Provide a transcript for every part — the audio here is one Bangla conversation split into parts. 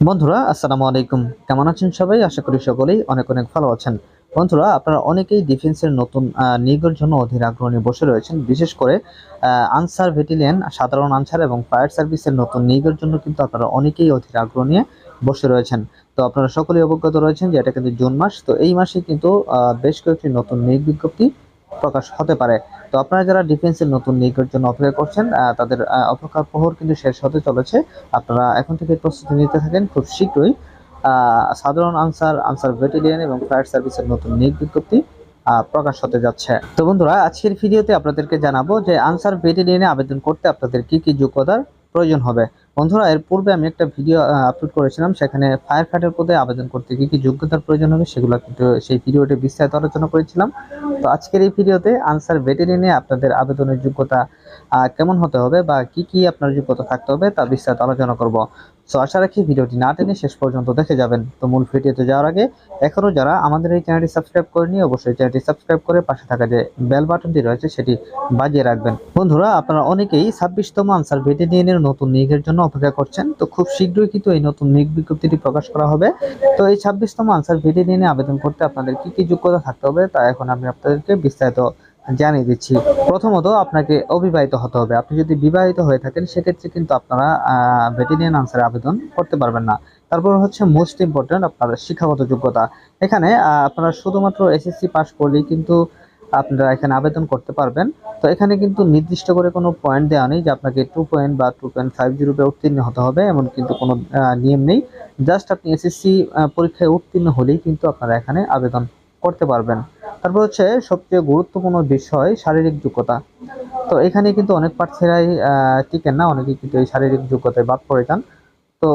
বন্ধুরা, আসসালামু আলাইকুম। কেমন আছেন সবাই? আশা করি সকলেই অনেক অনেক ভালো আছেন। বন্ধুরা, আপনারা অনেকেই ডিফেন্সের নতুন নিয়োগের জন্য অধীর আগ্রহ নিয়ে বসে রয়েছেন। বিশেষ করে আনসার ভেটিলিয়ান সাধারণ আনসার এবং ফায়ার সার্ভিসের নতুন নিয়োগের জন্য কিন্তু আপনারা অনেকেই অধীর আগ্রহ নিয়ে বসে রয়েছেন। তো আপনারা সকলেই অবগত রয়েছেন যে এটা কিন্তু জুন মাস। তো এই মাসে কিন্তু বেশ কয়েকটি নতুন নিয়োগ বিজ্ঞপ্তি প্রকাশ হতে পারে। তো আপনারা যারা ডিফেন্সের নতুন নিয়োগের জন্য অপেক্ষা করছেন তাদের অপেক্ষার প্রহর কিন্তু শেষ হতে চলেছে। আপনারা এখন থেকে প্রস্তুতি নিতে থাকেন খুব শীঘ্রই। সাধারণ আনসার আনসার ব্যাটালিয়ন এবং ফায়ার সার্ভিসের নতুন নিয়োগ বিজ্ঞপ্তি প্রকাশ হতে যাচ্ছে। তো বন্ধুরা, আজকের ভিডিওতে আপনাদেরকে জানাব যে আনসার ব্যাটালিয়নে আবেদন করতে আপনাদের কি কি যোগ্যতার প্রয়োজন হবে। বন্ধুরা, এর পূর্বে আমি একটা ভিডিও আপলোড করেছিলাম, সেখানে ফায়ার ফাইটার পদে আবেদন করতে কি কি যোগ্যতার প্রয়োজন হবে সেগুলো কিন্তু সেই ভিডিওটি বিস্তারিত আলোচনা করেছিলাম। তো আজকের এই ভিডিওতে আনসার ভেটেরিনে আপনাদের আবেদনের যোগ্যতা কেমন হতে হবে বা কি কি আপনার যোগ্যতা থাকতে হবে তা বিস্তারিত আলোচনা করব। সো আশা রাখি ভিডিওটি না টেনে শেষ পর্যন্ত দেখে যাবেন। তো মূল ভিডিওতে যাওয়ার আগে এখনও যারা আমাদের এই চ্যানেলটি সাবস্ক্রাইব করেনি অবশ্যই চ্যানেলটি সাবস্ক্রাইব করে পাশে থাকা যে বেল বাটনটি রয়েছে, সেটি বাজিয়ে রাখবেন। বন্ধুরা, আপনারা অনেকেই ছাব্বিশতম আনসার ব্যাটালিয়নের নতুন নিয়োগের জন্য অপেক্ষা করছেন। তো খুব শীঘ্রই কিন্তু এই নতুন নিয়োগ বিজ্ঞপ্তিটি প্রকাশ করা হবে। তো এই ছাব্বিশতম আনসার ব্যাটালিয়নে আবেদন করতে আপনাদের কি কি যোগ্যতা থাকতে হবে, তা এখন আমি আপনাদেরকে বিস্তারিত জানিয়ে দিচ্ছি। প্রথমত আপনাকে অবিবাহিত হতে হবে। আপনি যদি বিবাহিত হয়ে থাকেন, সেক্ষেত্রে কিন্তু আপনারা ভেটেরিয়ান আনসারে আবেদন করতে পারবেন না। তারপর হচ্ছে মোস্ট ইম্পর্টেন্ট আপনার শিক্ষাগত যোগ্যতা। এখানে আপনারা শুধুমাত্র এসএসসি পাস করলেই কিন্তু আপনারা এখানে আবেদন করতে পারবেন। তো এখানে কিন্তু নির্দিষ্ট করে কোনো পয়েন্ট দেওয়া নেই যে আপনাকে টু পয়েন্ট বা টু পয়েন্ট ফাইভ জিরোতে উত্তীর্ণ হতে হবে, এমন কিন্তু কোনো নিয়ম নেই। জাস্ট আপনি এসএসসি পরীক্ষায় উত্তীর্ণ হলেই কিন্তু আপনারা এখানে আবেদন করতে পারবেন। তারপর হচ্ছে সবচেয়ে গুরুত্বপূর্ণ বিষয় শারীরিক যোগ্যতা। তো এখানে কিন্তু অনেক প্রার্থীরাই টিকেন না, অনেকেই কিন্তু এই শারীরিক যোগ্যতায় বাদ পড়ে যান। তো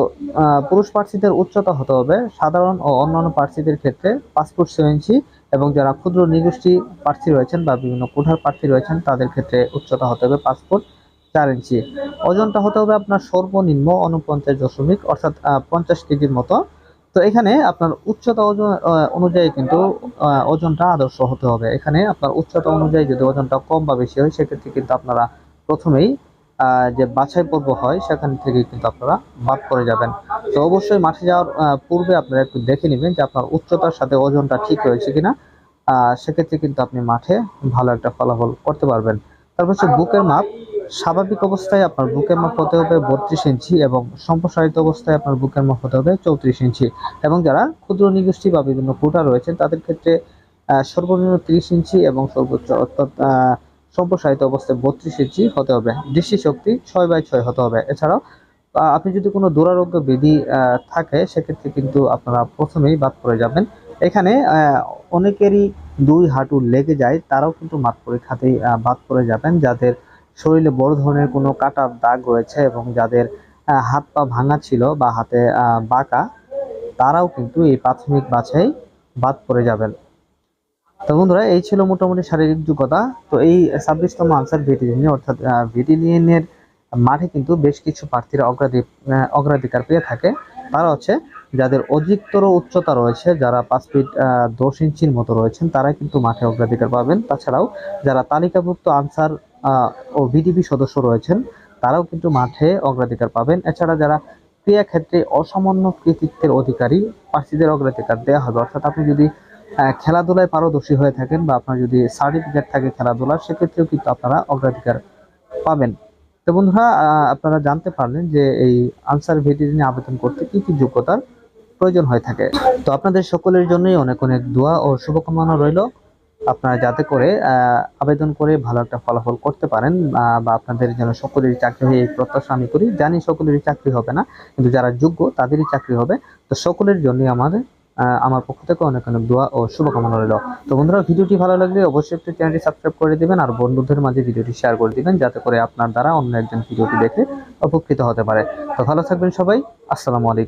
পুরুষ প্রার্থীদের উচ্চতা হতে হবে। সাধারণ ও অন্যান্য প্রার্থীদের ক্ষেত্রে পাঁচ ফুট ছয় ইঞ্চি এবং যারা ক্ষুদ্র নিগোষ্ঠী প্রার্থী রয়েছেন বা বিভিন্ন কোঠার প্রার্থী রয়েছেন, তাদের ক্ষেত্রে উচ্চতা হতে হবে পাঁচ ফুট চার ইঞ্চি। ওজনটা হতে হবে আপনার সর্বনিম্ন অনুপঞ্চাশ দশমিক, অর্থাৎ পঞ্চাশ কেজির মতো। তো এখানে আপনার উচ্চতা ওজন অনুযায়ী কিন্তু ওজনটা আদর্শ হতে হবে। এখানে আপনার উচ্চতা অনুযায়ী যদি ওজনটা কম বা বেশি হয়, সেক্ষেত্রে কিন্তু আপনারা প্রথমেই যে বাছাই পর্ব হয়, সেখান থেকে কিন্তু আপনারা বাদ করে যাবেন। তো অবশ্যই মাঠে যাওয়ার পূর্বে আপনারা একটু দেখে নেবেন যে আপনার উচ্চতার সাথে ওজনটা ঠিক রয়েছে কিনা। সেক্ষেত্রে কিন্তু আপনি মাঠে ভালো একটা ফলাফল করতে পারবেন। তারপর হচ্ছে বুকের মাপ। স্বাভাবিক অবস্থায় আপনার বুকের মাপ হতে হবে বত্রিশ ইঞ্চি এবং সম্প্রসারিত অবস্থায় আপনার বুকের মাপ হতে হবে চৌত্রিশ ইঞ্চি। এবং যারা ক্ষুদ্র নিগোষ্ঠী বা বিভিন্ন কোটা রয়েছে, তাদের ক্ষেত্রে সর্বনিম্ন তিরিশ ইঞ্চি এবং সর্বোচ্চ অর্থাৎ সম্প্রসারিত অবস্থায় বত্রিশ ইঞ্চি হতে হবে। দৃষ্টি শক্তি ছয় বাই ছয় হতে হবে। এছাড়াও আপনি যদি কোনো দুরারোগ্য বিধি থাকে, সেক্ষেত্রে কিন্তু আপনারা প্রথমেই বাদ পড়ে যাবেন। এখানে অনেকেরই দুই হাঁটু লেগে যায়, তারাও কিন্তু মাত পরীক্ষাতেই বাদ পড়ে যাবেন, যাদের শরীরে বড় ধরনের কোনো কাটার দাগ রয়েছে এবং যাদের হাত পা ভাঙা ছিল বা হাতে বাঁকা, তারাও কিন্তু এই প্রাথমিক বাছাই বাদ পড়ে যাবেন। তো বন্ধুরা, এই ছিল মোটামুটি শারীরিক যোগ্যতা। তো এই ছাব্বিশতম আনসার ভেটিলিয়ানি অর্থাৎ ভেটিলিয়ানের মাঠে কিন্তু বেশ কিছু প্রার্থীরা অগ্রাধি অগ্রাধিকার পেয়ে থাকে। তারা হচ্ছে যাদের অধিকতর উচ্চতা রয়েছে, যারা পাঁচ ফিট দশ ইঞ্চির মতো রয়েছেন তারা কিন্তু মাঠে অগ্রাধিকার পাবেন। তাছাড়াও যারা তালিকাভুক্ত আনসার ও ভিডিপি সদস্য রয়েছেন, তারাও কিন্তু মাঠে অগ্রাধিকার পাবেন। এছাড়া যারা ক্রিয়া ক্ষেত্রে অসামান্য কৃতিত্বের অধিকারী, প্রার্থীদের অগ্রাধিকার দেওয়া হবে। অর্থাৎ আপনি যদি খেলাধুলায় পারদর্শী হয়ে থাকেন বা আপনার যদি সার্টিফিকেট থাকে খেলাধুলার, সেক্ষেত্রেও কিন্তু আপনারা অগ্রাধিকার পাবেন। তো বন্ধুরা আপনারা জানতে পারলেন যে এই আনসার নিয়ে আবেদন করতে কি কি যোগ্যতার প্রয়োজন হয়ে থাকে। তো আপনাদের সকলের জন্যই অনেক অনেক দোয়া ও শুভকামনা রইল। আপনারা যাতে করে আবেদন করে ভালো একটা ফলাফল করতে পারেন বা আপনাদের যেন সকলেরই চাকরি হয়, এই প্রত্যাশা আমি করি। জানি সকলেরই চাকরি হবে না, কিন্তু যারা যোগ্য তাদেরই চাকরি হবে। তো সকলের জন্যই আমাদের আমার পক্ষ থেকে অনেক অনেক দোয়া ও শুভকামনা রইল। তো বন্ধুরা, ভিডিওটি ভালো লাগলে অবশ্যই একটু চ্যানেলটি সাবস্ক্রাইব করে দিবেন আর বন্ধুদের মাঝে ভিডিওটি শেয়ার করে দিবেন, যাতে করে আপনার দ্বারা অন্য একজন ভিডিওটি দেখে উপকৃত হতে পারে। তো ভালো থাকবেন সবাই, আসসালামু আলাইকুম।